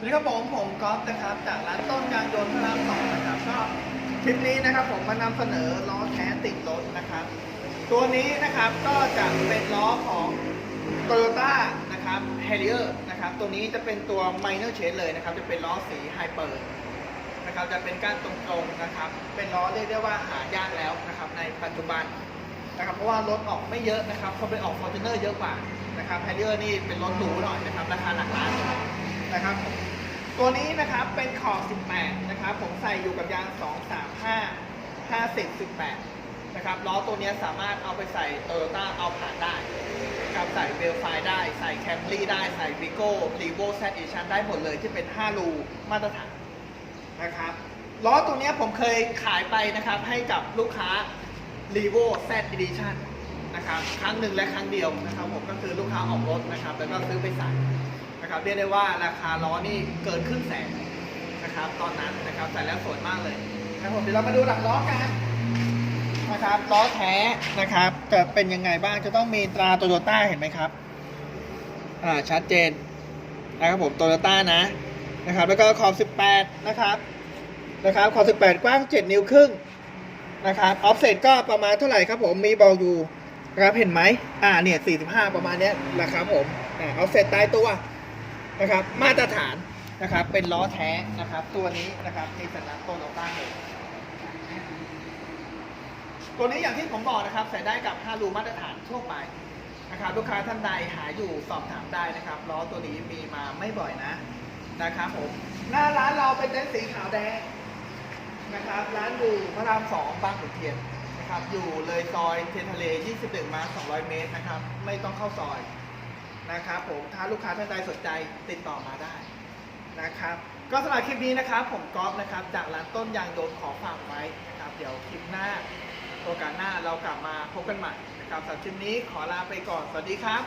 สวัสดีครับผมผมก๊อฟนะครับ จากร้านต้นยางยนต์พระรามสองนะครับก็คลิปนี้นะครับผมมานำเสนอล้อแท้ติดรถนะครับ ตัวนี้นะครับก็จะเป็นล้อของ t o y ยต้นะครับ Harrier นะครับ ตัวนี้จะเป็นตัว Minor Change เลยนะครับ จะเป็นล้อสีไฮเปอร์นะครับจะเป็นก้านตรงๆนะครับ เป็นล้อเรียกได้ว่าหายากแล้วนะครับในปัจจุบันนะครับเพราะว่ารถออกไม่เยอะนะครับเขาเป็นออก Fortuner เยอะกว่านะครับ Harrier นี่เป็นรถหรูหน่อยนะครับราคาหลักล้านนะครับ ตัวนี้นะครับเป็นขอบ 18 นะครับ ผมใส่อยู่กับยาง 2 3 5 50 18 นะครับล้อตัวนี้สามารถเอาไปใส่โตโยต้าเอาผ่านได้ครับใส่เวลไฟได้ใส่แคมรี่ได้ใส่วิโก้รีโวแซดอีชันได้หมดเลยที่เป็น 5 รูมาตรฐานนะครับล้อตัวนี้ผมเคยขายไปนะครับให้กับลูกค้า r e v o Z Edition นะครับครั้งหนึ่งและครั้งเดียวนะครับผมก็คือลูกค้าออกรถนะครับ แล้วก็ซื้อไปใส่ นะครับเรียกได้ว่าราคาล้อนี่เกินครึ่งแสนนะครับตอนนั้นนะครับใส่แล้วสวยมากเลยนะครับผมเดี๋ยวเรามาดูหลังล้อกันนะครับล้อแท้นะครับจะเป็นยังไงบ้างจะต้องมีตราโตโยต้าเห็นไหมครับอ่าชัดเจนนะครับผมโตโยต้านะนะครับแล้วก็ขอบ 18 นะครับนะครับขอบ 18 กว้าง 7 นิ้วครึ่งนะครับออฟเซตก็ประมาณเท่าไหร่ครับผมมีบอกอยู่นะครับเห็นไหมอ่าเนี่ย45 ประมาณเนี้ยนะครับผมอ่าออฟเซตตายตัว นะครับมาตรฐานนะครับเป็นล้อแท้นะครับ ตัวนี้นะครับมีสัญลักษณ์โตโยต้าเลยตัวนี้อย่างที่ผมบอกนะครับใส่ได้กับ5รูมาตรฐานทั่วไปนะครับลูกค้าท่านใดหาอยู่สอบถามได้นะครับล้อตัวนี้มีมาไม่บ่อยนะนะครับผมหน้าร้านเราเป็นเต็นท์สีขาวแดงนะครับร้านอยู่พระรามสองบางขุนเทียนนะครับอยู่เลยซอยเทียนทะเล 21 มา 200 เมตรนะครับไม่ต้องเข้าซอย นะครับผมถ้าลูกค้าท่านใดสนใจติดต่อมาได้นะครับ ก็สำหรับคลิปนี้นะครับ ผมก๊อฟนะครับ จากร้านต้นยางโดนขอฝากไว้นะครับ เดี๋ยวคลิปหน้าโอกาสหน้าเรากลับมาพบกันใหม่นะครับสำหรับคลิปนี้ขอลาไปก่อนสวัสดีครับ